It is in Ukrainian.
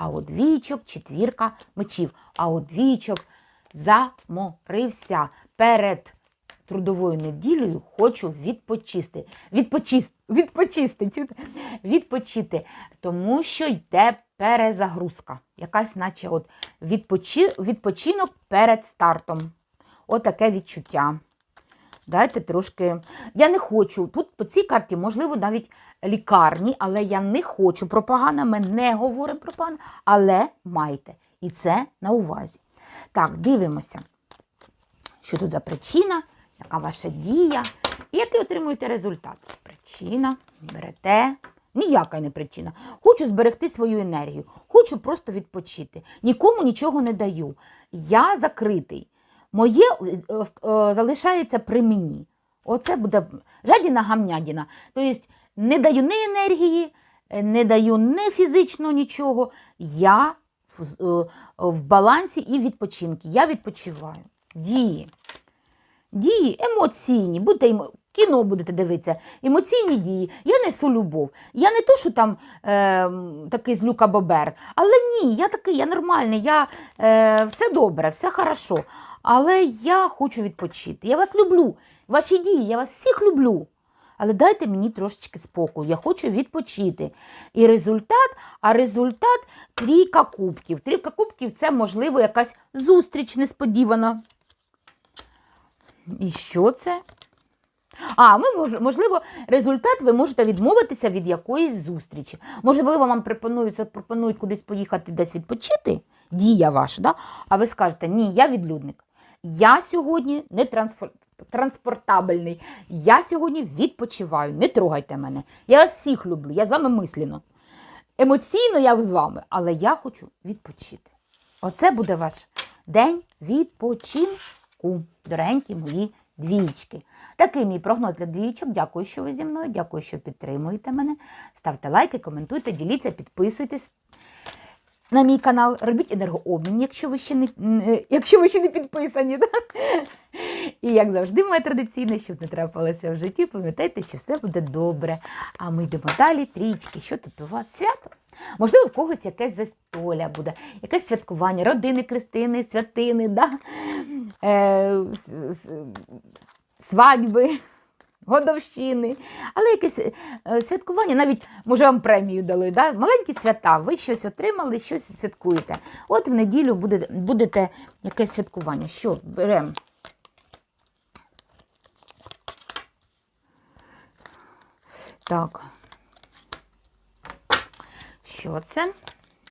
А от двічок, четвірка мечів. А от двічок заморився. Перед трудовою неділею хочу відпочисти. Відпочисти, відпочисти, чути? відпочити, тому що йде перезагрузка. Якась, наче, от відпочи, відпочинок перед стартом. Отаке відчуття. Дайте трошки. Я не хочу. Тут по цій карті, можливо, навіть лікарні, але я не хочу про погане, ми не говоримо про погане, але майте. І це на увазі. Так, дивимося, що тут за причина, яка ваша дія, і який отримуєте результат. Причина, берете. Ніяка не причина. Хочу зберегти свою енергію, хочу просто відпочити. Нікому нічого не даю. Я закритий. Моє е, е, залишається при мені. Оце буде жадіна гамнядіна. Тобто не даю ні енергії, е, не даю ні фізично нічого. Я в, балансі і відпочинки. Я відпочиваю. Дії. Дії емоційні, будете емо- кіно будете дивитися, емоційні дії. Я несу любов. Я не то, що там е, такий злюка бобер, але ні, я такий, я нормальний, я е, все добре, все хорошо. Але я хочу відпочити. Я вас люблю. Ваші дії, я вас всіх люблю. Але дайте мені трошечки спокою. Я хочу відпочити. І результат, а результат трійка кубків. Трійка кубків це, можливо, якась зустріч несподівана. І що це? А, ми мож- можливо, результат ви можете відмовитися від якоїсь зустрічі. Можливо, вам пропонують, запропонують кудись поїхати десь відпочити, дія ваша, да? а ви скажете, ні, я відлюдник. Я сьогодні не трансфор... транспортабельний. Я сьогодні відпочиваю. Не трогайте мене. Я вас всіх люблю, я з вами мислено. Емоційно я з вами, але я хочу відпочити. Оце буде ваш день відпочинку, дорогенькі мої двічки. Такий мій прогноз для двічок. Дякую, що ви зі мною. Дякую, що підтримуєте мене. Ставте лайки, коментуйте, діліться, підписуйтесь на мій канал. Робіть енергообмін, якщо ви ще не, якщо ви ще не підписані. Да? І як завжди, моє традиційне, щоб не трапилося в житті, пам'ятайте, що все буде добре. А ми йдемо далі, трічки. Що тут у вас свято? Можливо, в когось якесь застолля буде, якесь святкування, родини, Христини, святини, да? Е, свадьби, годовщини, але якесь е, святкування, навіть, може, вам премію дали. Да? Маленькі свята, ви щось отримали, щось святкуєте. От в неділю буде, будете якесь святкування. Що, беремо? Так. Що це?